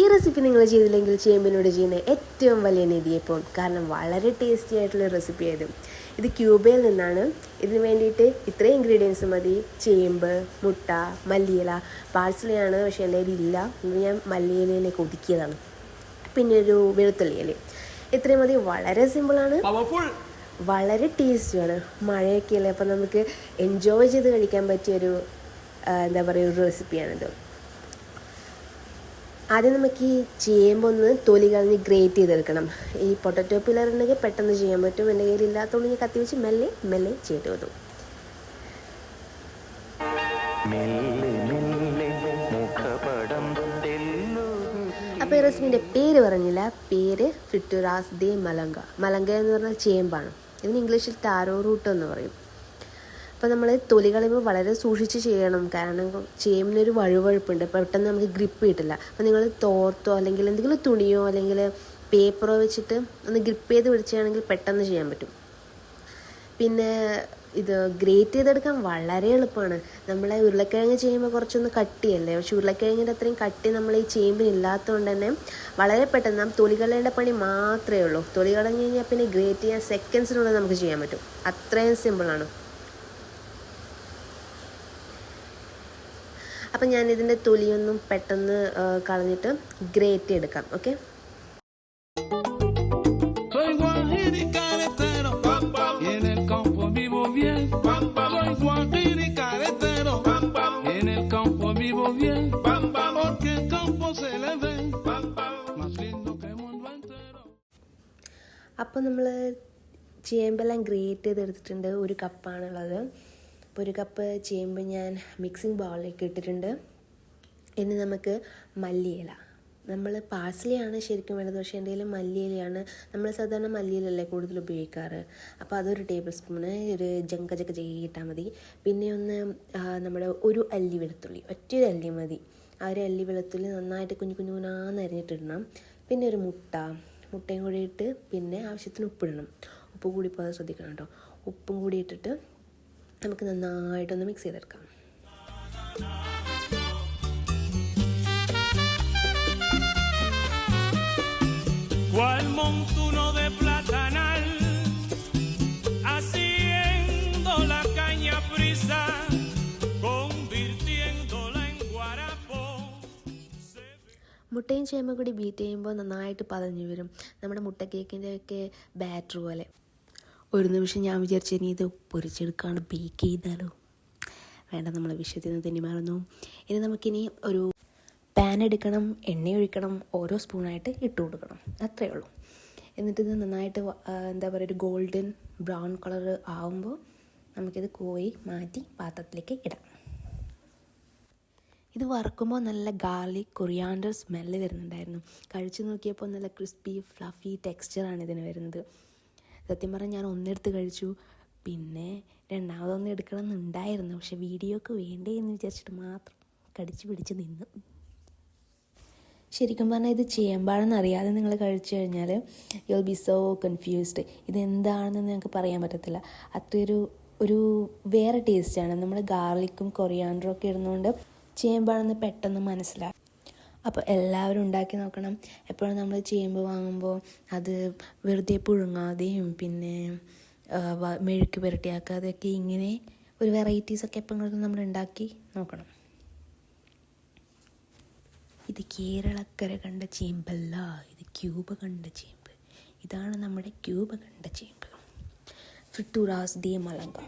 ഈ റെസിപ്പി നിങ്ങൾ ചെയ്തില്ലെങ്കിൽ ചേമ്പിനോട് ചെയ്യുന്ന ഏറ്റവും വലിയ നിധിയെപ്പോൾ കാരണം വളരെ ടേസ്റ്റി ആയിട്ടുള്ള റെസിപ്പി ആയത്. ഇത് ക്യൂബയിൽ നിന്നാണ്. ഇതിന് വേണ്ടിയിട്ട് ഇത്രയും ഇൻഗ്രീഡിയൻസ് മതി. ചേമ്പ് മുട്ട മല്ലിയില. പാഴ്സലിയാണ് പക്ഷേ എന്റെ ഇല്ല. ഇന്ന് ഞാൻ മല്ലിയിലേക്ക് ഒതുക്കിയതാണ്. പിന്നെ ഒരു വെളുത്തുള്ളി അല്ലേ ഇത്രയും മതി. വളരെ സിമ്പിളാണ് വളരെ ടേസ്റ്റിയാണ് മഴയൊക്കെ അല്ലേ അപ്പം നമുക്ക് എൻജോയ് ചെയ്ത് കഴിക്കാൻ പറ്റിയൊരു ഒരു എന്താ പറയുക ഒരു റെസിപ്പിയാണിത് ആദ്യം നമുക്ക് ഈ ചേമ്പൊന്ന് തൊലി കളഞ്ഞ് ഗ്രേറ്റ് ചെയ്തെടുക്കണം. ഈ പൊട്ടറ്റോ പില്ലർ ഉണ്ടെങ്കിൽ പെട്ടെന്ന് ചെയ്യാൻ പറ്റും. എന്റെ കയ്യിൽ ഇല്ലാത്തതുകൊണ്ട് ഞാൻ കത്തി വെച്ച് മെല്ലെ മെല്ലെ ചെയ്ത് വന്നു. അപ്പോൾ ഈ റെസിപ്പിന്റെ പേര് പറഞ്ഞില്ല. പേര് ഫിറ്റുറാസ് ദേ മലങ്ക. മലങ്ക എന്ന് പറഞ്ഞാൽ ചേമ്പാണ്. ഇതിന് ഇംഗ്ലീഷിൽ ടാരോ റൂട്ട് എന്ന് പറയും. അപ്പോൾ നമ്മൾ തൊലി കളയുമ്പോൾ വളരെ സൂക്ഷിച്ച് ചെയ്യണം. കാരണം ചേമ്പിനൊരു വഴുവഴുപ്പുണ്ട്. പെട്ടെന്ന് നമുക്ക് ഗ്രിപ്പ് കിട്ടില്ല. അപ്പോൾ നിങ്ങൾ തോർത്തോ അല്ലെങ്കിൽ എന്തെങ്കിലും തുണിയോ അല്ലെങ്കിൽ പേപ്പറോ വെച്ചിട്ട് ഒന്ന് ഗ്രിപ്പ് ചെയ്ത് പിടിച്ചാണെങ്കിൽ പെട്ടെന്ന് ചെയ്യാൻ പറ്റും. പിന്നെ ഇത് ഗ്രേറ്റ് ചെയ്തെടുക്കാൻ വളരെ എളുപ്പമാണ്. നമ്മളെ ഉരുളക്കിഴങ്ങ് ചെയ്യുമ്പോൾ കുറച്ചൊന്ന് കട്ടിയല്ലേ? പക്ഷെ ഉരുളക്കിഴങ്ങിന്റെ അത്രയും കട്ടി നമ്മൾ ഈ ചേമ്പിന് ഇല്ലാത്തതുകൊണ്ട് തന്നെ വളരെ പെട്ടെന്ന് നാം തൊലി കളയേണ്ട പണി മാത്രമേ ഉള്ളൂ. തൊലി കളഞ്ഞ് കഴിഞ്ഞാൽ പിന്നെ ഗ്രേറ്റ് ചെയ്യാൻ സെക്കൻഡ്സിനുള്ളിൽ നമുക്ക് ചെയ്യാൻ പറ്റും. അത്രയും സിമ്പിളാണ് അപ്പം ഞാൻ ഇതിന്റെ തൊലിയൊന്നും പെട്ടെന്ന് കളഞ്ഞിട്ട് ഗ്രേറ്റ് എടുക്കാം ഓക്കെ അപ്പോൾ നമ്മൾ ചേമ്പെല്ലാം ഗ്രേറ്റ് ചെയ്തെടുത്തിട്ടുണ്ട് ഒരു കപ്പാണുള്ളത് അപ്പോൾ ഒരു കപ്പ് ചേമ്പ് ഞാൻ മിക്സിംഗ് ബൗളിലേക്ക് ഇട്ടിട്ടുണ്ട്. ഇനി നമുക്ക് മല്ലിയില. നമ്മൾ പാഴ്സലിയാണ് ശരിക്കും വേണ്ടത്. പക്ഷേ എന്തെങ്കിലും മല്ലിയിലയാണ്. നമ്മൾ സാധാരണ മല്ലിയിലല്ലേ കൂടുതൽ ഉപയോഗിക്കാറ്. അപ്പോൾ അതൊരു ടേബിൾ സ്പൂണ് ഒരു ജങ്ക ജങ്ക ചെയ്യിട്ടാൽ മതി. പിന്നെ ഒന്ന് നമ്മുടെ ഒരു അല്ലി വെളുത്തുള്ളി. ഒറ്റൊരു അല്ലി മതി. ആ ഒരു അല്ലി വെളുത്തുള്ളി നന്നായിട്ട് കുഞ്ഞു കുഞ്ഞു കുഞ്ഞാന്ന് അരിഞ്ഞിട്ടിടണം. പിന്നെ ഒരു മുട്ട. മുട്ടയും കൂടി ഇട്ട് പിന്നെ ആവശ്യത്തിന് ഉപ്പിടണം. ഉപ്പ് കൂടി പോകാതെ ശ്രദ്ധിക്കണം കേട്ടോ. ഉപ്പും കൂടി ഇട്ടിട്ട് നമുക്ക് നന്നായിട്ടൊന്ന് മിക്സ് ചെയ്തെടുക്കാം. Cual montuno de platanal, haciendo la caña prisa, convirtiéndola en guarapo. മുട്ടയും ചേമ്പും കൂടി ബീറ്റ് ചെയ്യുമ്പോൾ നന്നായിട്ട് പതഞ്ഞു വരും. നമ്മുടെ മുട്ട കേക്കിന്റെ ഒക്കെ ബാറ്റർ പോലെ. ഒരു നിമിഷം ഞാൻ വിചാരിച്ചു ഇനി ഇത് പൊരിച്ചെടുക്കാണ് ബേക്ക് ചെയ്താലോ. വേണ്ട നമ്മൾ വിഷയത്തിൽ നിന്ന് തന്നെ മാറുന്നു. ഇനി നമുക്കിനി ഒരു പാൻ എടുക്കണം എണ്ണ ഒഴിക്കണം ഓരോ സ്പൂണായിട്ട് ഇട്ട് കൊടുക്കണം. അത്രയേ ഉള്ളൂ. എന്നിട്ട് ഇത് നന്നായിട്ട് എന്താ പറയുക ഒരു ഗോൾഡൻ ബ്രൗൺ കളർ ആവുമ്പോൾ നമുക്കിത് കോരി മാറ്റി പാത്രത്തിലേക്ക് ഇടാം. ഇത് വറുക്കുമ്പോൾ നല്ല ഗാർലിക് കൊറിയാണ്ടർ സ്മെല്ല് വരുന്നുണ്ടായിരുന്നു. കഴിച്ചു നോക്കിയപ്പോൾ നല്ല ക്രിസ്പി ഫ്ലഫി ടെക്സ്ചറാണ് ഇതിന് വരുന്നത്. സത്യം പറഞ്ഞാൽ ഞാൻ ഒന്നെടുത്ത് കഴിച്ചു. പിന്നെ രണ്ടാമതൊന്നും എടുക്കണം എന്നുണ്ടായിരുന്നു പക്ഷെ വീഡിയോക്ക് വേണ്ടേ എന്ന് വിചാരിച്ചിട്ട് മാത്രം കടിച്ച് പിടിച്ച് നിന്നു. ശരിക്കും പറഞ്ഞാൽ ഇത് ചേമ്പാണെന്ന് അറിയാതെ നിങ്ങൾ കഴിച്ചു കഴിഞ്ഞാൽ യു ബി സോ കൺഫ്യൂസ്ഡ് ഇതെന്താണെന്ന് നിങ്ങൾക്ക് പറയാൻ പറ്റത്തില്ല. അത്രയൊരു ഒരു വേറെ ടേസ്റ്റാണ് നമ്മൾ ഗാർലിക്കും കൊറിയാണ്ടറും ഒക്കെ ഇടുന്നതുകൊണ്ട് ചേമ്പാണെന്ന് പെട്ടെന്ന് മനസ്സിലാവും അപ്പോൾ എല്ലാവരും ഉണ്ടാക്കി നോക്കണം. എപ്പോഴും നമ്മൾ ചേമ്പ് വാങ്ങുമ്പോൾ അത് വെറുതെ പുഴുങ്ങാതെയും പിന്നെ മെഴുക്ക് പുരട്ടിയാക്കാതെയൊക്കെ ഇങ്ങനെ ഒരു വെറൈറ്റീസൊക്കെ എപ്പോഴും നമ്മൾ ഉണ്ടാക്കി നോക്കണം. ഇത് കേരളക്കര കണ്ട ചേമ്പല്ല ഇത് ക്യൂബ കണ്ട ചേമ്പ്. ഇതാണ് നമ്മുടെ ക്യൂബ കണ്ട ചേമ്പ്. ഫ്രിട്ടൂറാസ് ദിയ മലങ്ക